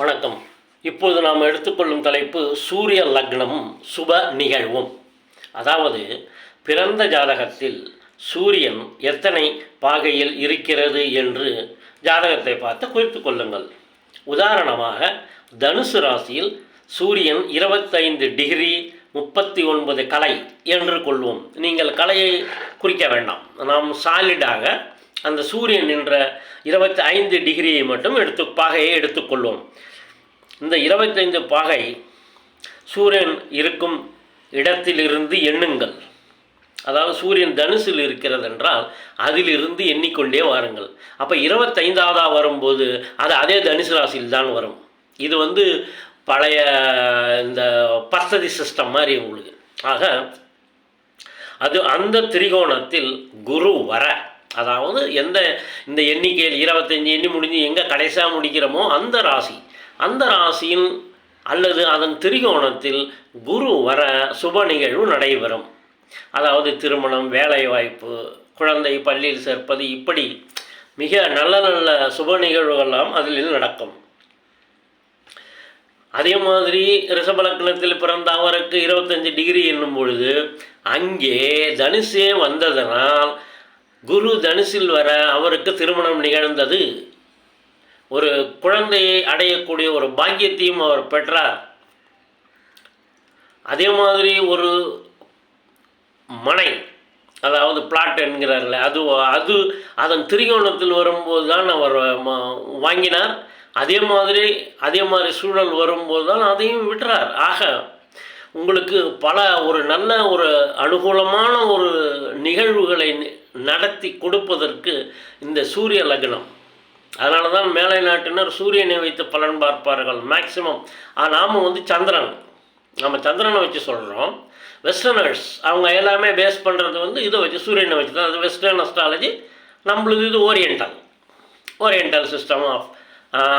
வணக்கம். இப்போது நாம் எடுத்துக்கொள்ளும் தலைப்பு சூரிய லக்னம் சுப நிகழ்வும். அதாவது பிறந்த ஜாதகத்தில் சூரியன் எத்தனை பாகையில் இருக்கிறது என்று ஜாதகத்தை பார்த்து குறித்து கொள்ளுங்கள். உதாரணமாக தனுசு ராசியில் சூரியன் இருபத்தைந்து டிகிரி முப்பத்தி ஒன்பது கலை என்று கொள்வோம். நீங்கள் கலையை குறிக்க வேண்டாம். நாம் சாலிடாக அந்த சூரியன் என்ற இருபத்தி ஐந்து டிகிரியை மட்டும் எடுத்து பாகையை எடுத்துக்கொள்வோம் இந்த இருபத்தைந்து பாகை சூரியன் இருக்கும் இடத்திலிருந்து எண்ணுங்கள். அதாவது சூரியன் தனுசில் இருக்கிறது என்றால் அதிலிருந்து எண்ணிக்கொண்டே வாருங்கள். அப்போ இருபத்தைந்தாவதாக வரும்போது அது அதே தனுசு ராசியில் தான் வரும். இது வந்து பழைய இந்த பர்சதி சிஸ்டம் மாதிரி உங்களுக்கு. ஆக அது அந்த திரிகோணத்தில் குரு வர அதாவது எந்த இந்த எண்ணிக்கையில் இருபத்தஞ்சி எண்ணி முடிஞ்சு எங்கே கடைசியாக முடிக்கிறோமோ அந்த ராசி அந்த ராசியில் அல்லது அதன் திரிகோணத்தில் குரு வர சுப நிகழ்வு நடைபெறும். அதாவது திருமணம் வேலைவாய்ப்பு குழந்தை பள்ளியில் சேர்ப்பது இப்படி மிக நல்ல நல்ல சுப நிகழ்வுகள்லாம் அதில் நடக்கும். அதே மாதிரி ரிஷபலக்கணத்தில் பிறந்த அவருக்கு இருபத்தஞ்சு டிகிரி என்னும் பொழுது அங்கே தனுசே வந்ததனால் குரு தனுசில் வர அவருக்கு திருமணம் நிகழ்ந்தது. ஒரு குழந்தையை அடையக்கூடிய ஒரு பாக்கியத்தையும் அவர் பெற்றார். அதே மாதிரி ஒரு மனை அதாவது பிளாட் என்கிறார்களே அது அது அதன் திரிகோணத்தில் வரும்போது தான் அவர் வாங்கினார். அதே மாதிரி அதே மாதிரி சூழல் வரும்போது தான் அதையும் விட்டுறார் ஆக உங்களுக்கு பல ஒரு நல்ல ஒரு அனுகூலமான ஒரு நிகழ்வுகளை நி- நடத்தி கொடுப்பதற்கு இந்த சூரிய லக்னம். அதனால தான் மேலை நாட்டினர் சூரியனை வைத்து பலன் பார்ப்பார்கள் மேக்சிமம் நாம் வந்து சந்திரன். நம்ம சந்திரனை வச்சு சொல்கிறோம் வெஸ்டர்னர்ஸ் அவங்க எல்லாமே பேஸ் பண்ணுறது வந்து இதை வச்சு சூரியனை வச்சு தான். அது வெஸ்டர்ன் அஸ்ட்ராலஜி நம்மளுக்கு இது oriental oriental system of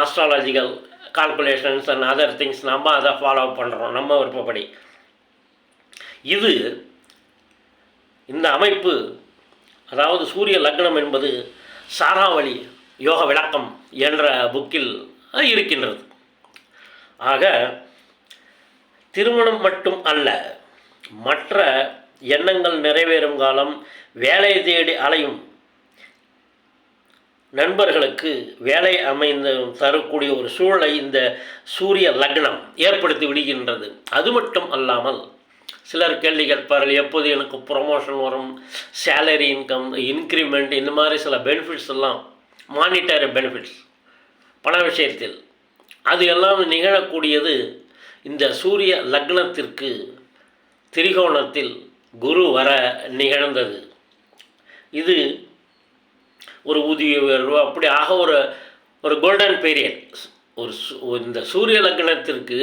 astrological calculations and other things நம்ம அதை ஃபாலோ பண்ணுறோம் நம்ம விருப்பப்படி. இது இந்த அமைப்பு அதாவது சூரிய லக்னம் என்பது சாராவளி யோக விளக்கம் என்ற புக்கில் இருக்கின்றது. ஆக திருமணம் மட்டும் அல்ல மற்ற எண்ணங்கள் நிறைவேறும் காலம் வேலை தேடி அலையும் நண்பர்களுக்கு வேலை அமைந்து தரக்கூடிய ஒரு சூழலை இந்த சூரிய லக்னம் ஏற்படுத்தி விடுகின்றது. அது மட்டும் அல்லாமல் சிலர் கேள்வி கேட்பார்கள் எப்போது எனக்கு ப்ரொமோஷன் வரும் சேலரி இன்கம் இன்க்ரிமெண்ட் இந்த மாதிரி சில பெனிஃபிட்ஸ் எல்லாம் மானிட்டரி பெனிஃபிட்ஸ் பண விஷயத்தில். அது எல்லாம் நிகழக்கூடியது இந்த சூரிய லக்னத்திற்கு திரிகோணத்தில் குரு வர நிகழ்ந்தது. இது ஒரு ஊதிய உயர்வு அப்படி ஆக ஒரு ஒரு கோல்டன் பீரியட் ஒரு சு- இந்த சூரிய லக்னத்திற்கு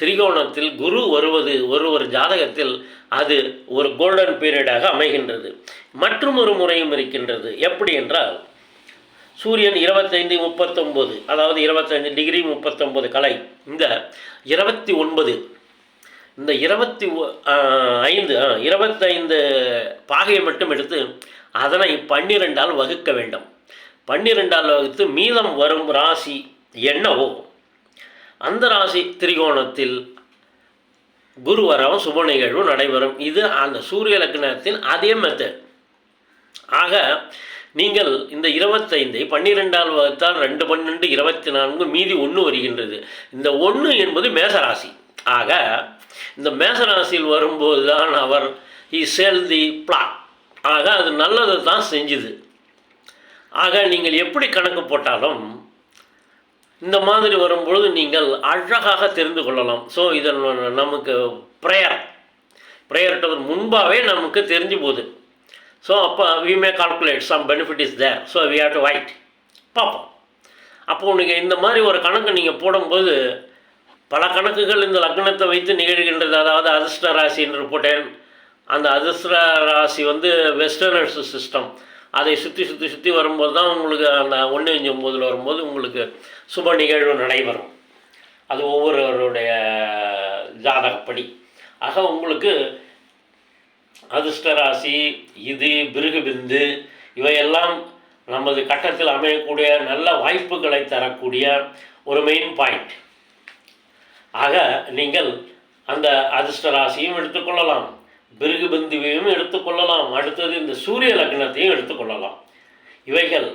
திரிகோணத்தில் குரு வருவது ஒரு ஒரு ஜாதகத்தில் அது ஒரு கோல்டன் பீரியடாக அமைகின்றது. மற்றும் ஒரு முறையும் இருக்கின்றது. எப்படி என்றால் சூரியன் இருபத்தைந்து முப்பத்தொம்போது அதாவது இருபத்தைந்து டிகிரி முப்பத்தொம்போது கலை. இந்த இருபத்தி ஒன்பது இந்த இருபத்தி ஒ- ஐந்து இருபத்தைந்து பாகையை மட்டும் எடுத்து அதனை பன்னிரெண்டால் வகுக்க வேண்டும். பன்னிரெண்டால் வகுத்து மீதம் வரும் ராசி என்னவோ அந்த ராசி திரிகோணத்தில் குருவரவும் சுப நிகழ்வும் நடைபெறும். இது அந்த சூரிய லக்னத்தின் அதே மெத்தட் ஆக நீங்கள் இந்த இருபத்தைந்தை பன்னிரெண்டால் வகுத்தால் ரெண்டு பன்னெண்டு இருபத்தி நான்கு மீதி ஒன்று வருகின்றது. இந்த ஒன்று என்பது மேசராசி. ஆக இந்த மேசராசியில் வரும்போது தான் அவர் இ சேல் தி பிளாட் ஆக அது நல்லது தான் செஞ்சுது. ஆக நீங்கள் எப்படி கணக்கு போட்டாலும் இந்த மாதிரி வரும்பொழுது நீங்கள் அழகாக தெரிந்து கொள்ளலாம். ஸோ இதன் நமக்கு ப்ரேயர் ப்ரேயர்ன்றது முன்பாகவே நமக்கு தெரிஞ்சு போகுது. ஸோ அப்போ we may calculate some benefit is there so we have to wait பார்ப்போம். அப்போது நீங்கள் இந்த மாதிரி ஒரு கணக்கு நீங்கள் போடும்போது பல கணக்குகள் இந்த லக்னத்தை வைத்து நிகழ்கின்றது. அதாவது அதிர்ஷ்ட ராசி போட்டேன். அந்த அதிர்ஷ்ட ராசி வந்து வெஸ்டர்னர்ஸ் சிஸ்டம் அதை சுற்றி சுற்றி சுற்றி வரும்போது தான் உங்களுக்கு அந்த ஒன்று அஞ்சு ஒம்போதில் வரும்போது உங்களுக்கு சுப நிகழ்வு நடைபெறும். அது ஒவ்வொருவருடைய ஜாதகப்படி. ஆக உங்களுக்கு அதிர்ஷ்டராசி இது பிருகுபிந்து இவையெல்லாம் நமது கட்டத்தில் அமையக்கூடிய நல்ல வாய்ப்புகளை தரக்கூடிய ஒரு மெயின் பாயிண்ட் ஆக நீங்கள் அந்த அதிர்ஷ்ட ராசியும் எடுத்துக்கொள்ளலாம் பிருகு பிந்துவையும் எடுத்துக்கொள்ளலாம் அடுத்தது இந்த சூரிய லக்னத்தையும் எடுத்துக்கொள்ளலாம் இவைகள்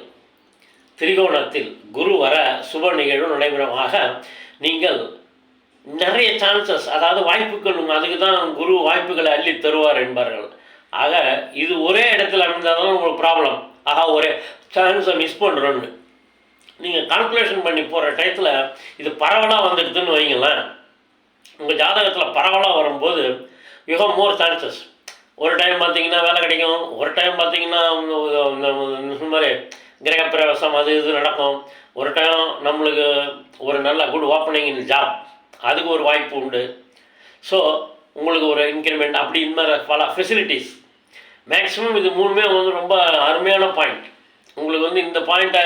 திரிகோணத்தில் குரு வர சுப நிகழ்வு நடைபெறமாக நீங்கள் நிறைய சான்சஸ் அதாவது வாய்ப்புகள் அதுக்கு தான் குரு வாய்ப்புகளை அள்ளி தருவார் என்பார்கள். ஆக இது ஒரே இடத்துல அமைந்தாலும் உங்களுக்கு ப்ராப்ளம் ஆகா ஒரே சான்ஸை மிஸ் பண்ணுறோன்னு நீங்கள் கால்குலேஷன் பண்ணி போகிற டயத்தில் இது பரவலாக வந்துடுதுன்னு வைங்களேன் உங்கள் ஜாதகத்தில் பரவலாக வரும்போது யூ ஹவ் மோர் சான்சஸ் ஒரு டைம் பார்த்தீங்கன்னா வேலை கிடைக்கும். ஒரு டைம் பார்த்தீங்கன்னா இந்த மாதிரி கிரகப்பிரவேசம் அது இது நடக்கும். ஒரு டைம் நம்மளுக்கு ஒரு நல்ல குட் ஓப்பனிங் இன் ஜாப் அதுக்கு ஒரு வாய்ப்பு உண்டு. ஸோ உங்களுக்கு ஒரு இன்க்ரிமெண்ட் அப்படி இந்த மாதிரி பல ஃபெசிலிட்டிஸ் மேக்ஸிமம் இது மூணுமே வந்து ரொம்ப அருமையான பாயிண்ட் உங்களுக்கு வந்து இந்த பாயிண்ட்டை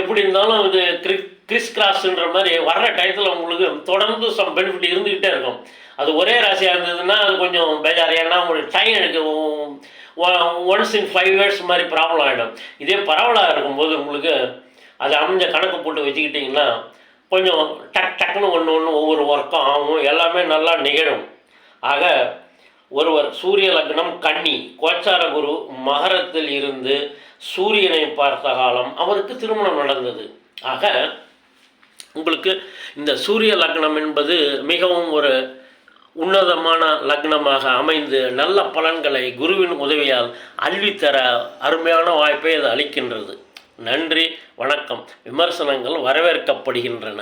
எப்படி இருந்தாலும் இது கிரிக் கிறிஸ் கிராஸ்ன்ற மாதிரி வர்ற டயத்தில் உங்களுக்கு தொடர்ந்து சம் பெனிஃபிட் இருந்துக்கிட்டே இருக்கும். அது ஒரே ராசியாக இருந்ததுன்னா அது கொஞ்சம் பேஜார். ஏன்னா உங்களுக்கு டைம் எடுக்கும் ஒன்ஸ் இன் ஃபைவ் இயர்ஸ் மாதிரி ப்ராப்ளம் ஆகிடும் இதே பரவலாக இருக்கும்போது உங்களுக்கு அது அமைஞ்ச கணக்கு போட்டு வச்சுக்கிட்டிங்கன்னா கொஞ்சம் டக் டக்குன்னு ஒன்று ஒன்று ஒவ்வொரு ஒர்க்கும் ஆகும். எல்லாமே நல்லா நிகழும். ஆக ஒருவர் சூரிய லக்னம் கன்னி கோச்சார குரு மகரத்தில் இருந்து சூரியனை பார்த்த காலம் அவருக்கு திருமணம் நடந்தது. ஆக உங்களுக்கு இந்த சூரிய லக்னம் என்பது மிகவும் ஒரு உன்னதமான லக்னமாக அமைந்து நல்ல பலன்களை குருவின் உதவியால் அள்ளித்தர அருமையான வாய்ப்பை அது அளிக்கின்றது. நன்றி வணக்கம். விமர்சனங்கள் வரவேற்கப்படுகின்றன.